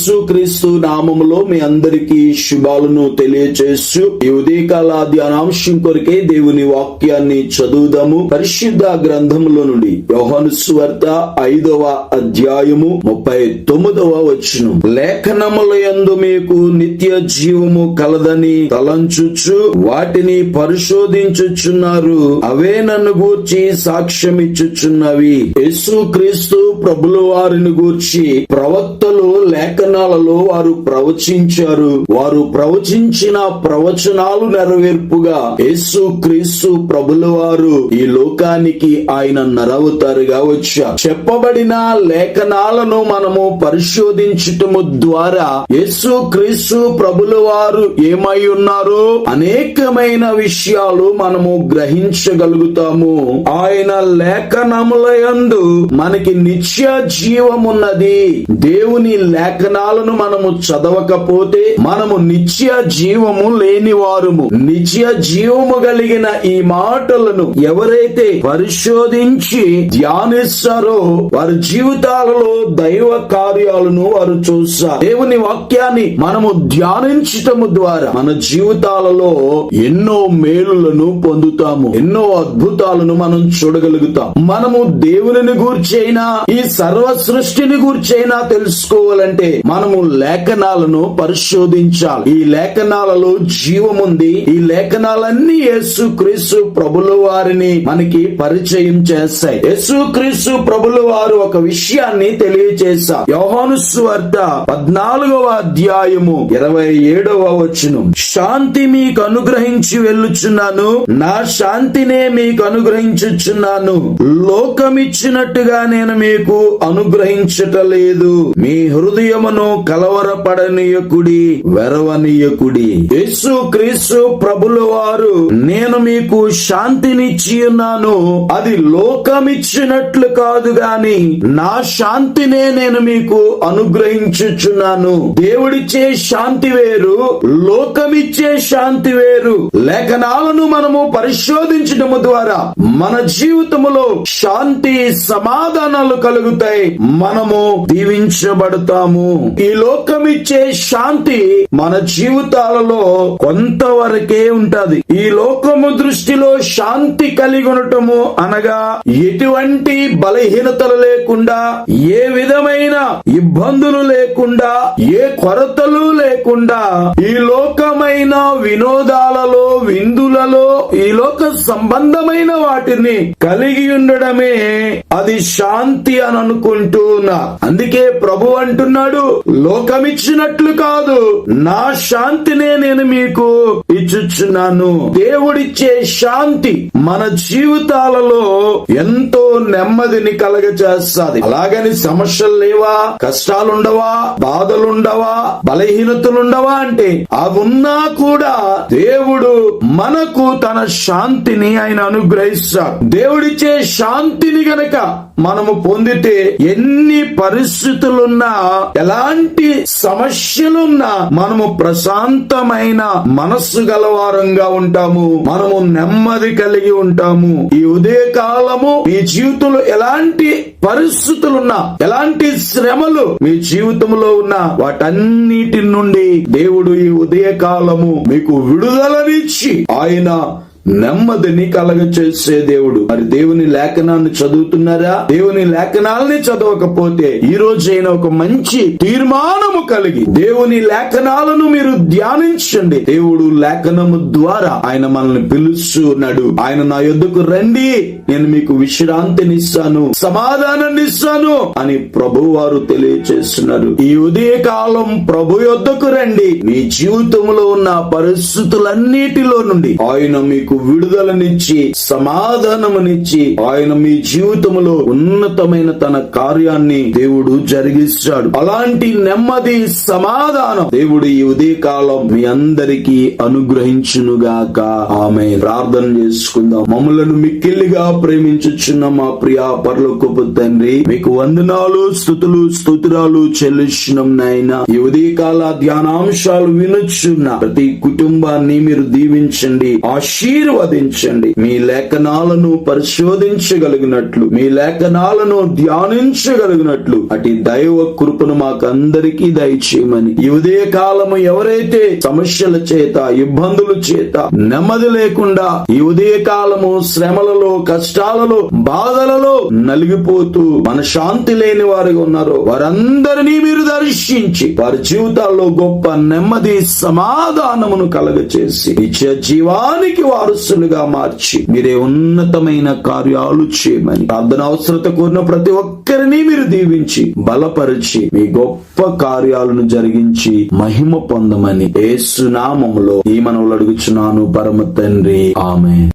యేసుక్రీస్తు నామములో మీ అందరికీ శుభాలను తెలియచేస్తూ ఈ ఉదయకాల ధ్యానాంశం కొరకే దేవుని వాక్యాన్ని చదువుదాము. పరిశుద్ధ గ్రంథములో నుండి యోహాను సువార్త ఐదవ అధ్యాయము ముప్పై తొమ్మిదవ వచనం. లేఖనముల యందు మీకు నిత్య జీవము కలదని తలంచుచు వాటిని పరిశోధించుచున్నారు. అవే నన్ను గూర్చి సాక్ష్యమిచ్చుచున్నవి. యేసుక్రీస్తు ప్రభుల వారిని గూర్చి ప్రవక్తలు లేఖనాలలో వారు ప్రవచించారు. వారు ప్రవచించిన ప్రవచనాలు నెరవేర్పుగా యేసు క్రీస్తు ప్రభుల వారు ఈ లోకానికి ఆయన నరవతారుగా వచ్చారు. చెప్పబడిన లేఖనాలను మనము పరిశోధించటము ద్వారా యేసు క్రీస్తు ప్రభుల వారు ఏమై ఉన్నారు అనేకమైన విషయాలు మనము గ్రహించగలుగుతాము. ఆయన లేఖనముల యందు మనకి నిత్య జీవమున్నది. దేవుని లేఖనాలను మనము చదవకపోతే మనము నిత్య జీవము లేని వారుము నిత్య జీవము కలిగిన ఈ మాటలను ఎవరైతే పరిశోధించి ధ్యానిస్తారో వారి జీవితాలలో దైవ కార్యాలను వారు చూస్తారు. దేవుని వాక్యాన్ని మనము ధ్యానించటము ద్వారా మన జీవితాలలో ఎన్నో మేలులను పొందుతాము. ఎన్నో అద్భుతాలను మనం చూడగలుగుతాం. మనము దేవుని గూర్చైనా ఈ సర్వ సృష్టిని గూర్చైనా తెలుసుకోవాలంటే మనము లేఖనాలను పరిశోధించాలి. ఈ లేఖనాలలో జీవముంది ఈ లేఖనాలన్నీ యేసు క్రీస్తు ప్రభుల వారిని మనకి పరిచయం చేస్తాయి. యేసు క్రీస్తు ప్రభుల వారు ఒక విషయాన్ని తెలియచేశారు. యోహాను స్వార్త పద్నాలుగవ అధ్యాయము ఇరవై ఏడవ వచనం. శాంతి మీకు అనుగ్రహించి వెళ్ళుచున్నాను. నా శాంతినే మీకు అనుగ్రహించుచున్నాను. లోకమిచ్చినట్టుగా నేను మీకు అనుగ్రహించటలేదు. మీ హృదయమును కలవరపడనీయకుడి వెరవనీయకుడి. యేసు క్రీస్తు ప్రభుల వారు నేను మీకు శాంతినిచ్చి ఉన్నాను. అది లోకమిచ్చినట్లు కాదు గాని నా శాంతినే నేను మీకు అనుగ్రహించుచున్నాను. దేవుడిచ్చే శాంతి వేరు లోకమిచ్చే శాంతి వేరు. లేఖనాలను మనము పరిశోధించడము ద్వారా మన జీవితములో శాంతి సమాధానాలు కలుగుతాయి. మనము దీవించబడతాము. ఈ లోకమిచ్చే శాంతి మన జీవితాలలో కొంతవరకే ఉంటది. ఈ లోకము దృష్టిలో శాంతి కలిగి ఉండటము అనగా ఎటువంటి బలహీనతలు లేకుండా ఏ విధమైన ఇబ్బందులు లేకుండా ఏ కొరతలు లేకుండా ఈ లోకమైన వినోదాలలో విందులలో ఈ లోక సంబంధమైన వాటిని కలిగి ఉండడమే అది శాంతి అని అనుకుంటున్నా. అందుకే ప్రభు అంటున్నాడు లోకమిచ్చినట్లు కాదు. నా శాంతినే నేను మీకు ఇచ్చుచున్నాను. దేవుడిచ్చే శాంతి మన జీవితాలలో ఎంతో నెమ్మదిని కలగజేస్తాది. అలాగని సమస్యలు లేవా? కష్టాలుండవా? బాధలుండవా? బలహీనతలుండవా అంటే అవున్నా కూడా దేవుడు మనకు తన శాంతిని ఆయన అనుగ్రహిస్తాడు. దేవుడిచ్చే శాంతిని గనక మనము పొందితే ఎన్ని పరిస్థితులున్నా ఎలాంటి సమస్యలున్నా మనము ప్రశాంతమైన మనస్సు గలవారంగా ఉంటాము. మనము నెమ్మది కలిగి ఉంటాము. ఈ ఉదయ కాలము మీ జీవితంలో ఎలాంటి పరిస్థితులున్నా ఎలాంటి శ్రమలు మీ జీవితంలో ఉన్నా వాటన్నిటి నుండి దేవుడు ఈ ఉదయ కాలము మీకు విడుదలనిచ్చి ఆయన నెమ్మదిని కలగ చేసే దేవుడు. మరి దేవుని లేఖనాన్ని చదువుతున్నారా? దేవుని లేఖనాలని చదవకపోతే ఈ రోజైనా ఒక మంచి తీర్మానము కలిగి దేవుని లేఖనాలను మీరు ధ్యానించండి. దేవుడు లేఖనము ద్వారా ఆయన మనల్ని పిలుస్తున్నాడు. ఆయన నా యొద్దకు రండి. నేను మీకు విశ్రాంతినిస్తాను. సమాధానాన్ని ఇస్తాను అని ప్రభు వారు తెలియచేస్తున్నారు. ఈ ఉదయ కాలం ప్రభు యొద్దకు రండి. మీ జీవితంలో ఉన్న పరిస్థితులన్నిటిలో నుండి ఆయన మీకు విడుదలనిచ్చి సమాధానమునిచ్చి ఆయన మీ జీవితంలో ఉన్నతమైన తన కార్యాన్ని దేవుడు జరిగిస్తాడు. అలాంటి నెమ్మది సమాధానం దేవుడు ఈ ఉదయ కాలం మీ అందరికీ అనుగ్రహించునుగాక. ఆమె ప్రార్థన చేసుకుందాం. మమ్మలను మిక్కిల్లిగా ప్రేమించుచున్న మా ప్రియా పరలోకపు తండ్రి మీకు వందనాలు స్థుతులు స్తోత్రాలు చెల్లించడం నాయన. ఈ ఉదయకాల ధ్యానాంశాలు వినొచ్చున్న ప్రతి కుటుంబాన్ని మీరు దీవించండి. ఆశీ ఆశీర్వదించండి మీ లేఖనాలను పరిశోధించగలిగినట్లు మీ లేఖనాలను ధ్యానించగలిగినట్లు అటు దైవ కృపను మాకందరికీ దయచేయమని. ఈ ఉదయ కాలము ఎవరైతే సమస్యల చేత ఇబ్బందుల చేత నెమ్మది లేకుండా ఈ ఉదయ కాలము శ్రమలలో కష్టాలలో బాధలలో నలిగిపోతూ మనశాంతి లేని వారిగా ఉన్నారో వారందరినీ మీరు దర్శించి వారి జీవితాల్లో గొప్ప నెమ్మది సమాధానమును కలగచేసి నిత్య జీవానికి వారసులుగా మార్చి మీరే ఉన్నతమైన కార్యాలు చేయమని. ప్రార్థన అవసరత కోరిన ప్రతి ఒక్కరిని మీరు దీవించి బలపరిచి మీ గొప్ప కార్యాలను జరిగించి మహిమ పొందమని ఏసునామములో ఈ మనవులు అడుగుచున్నాను పరమ తండ్రి. ఆమె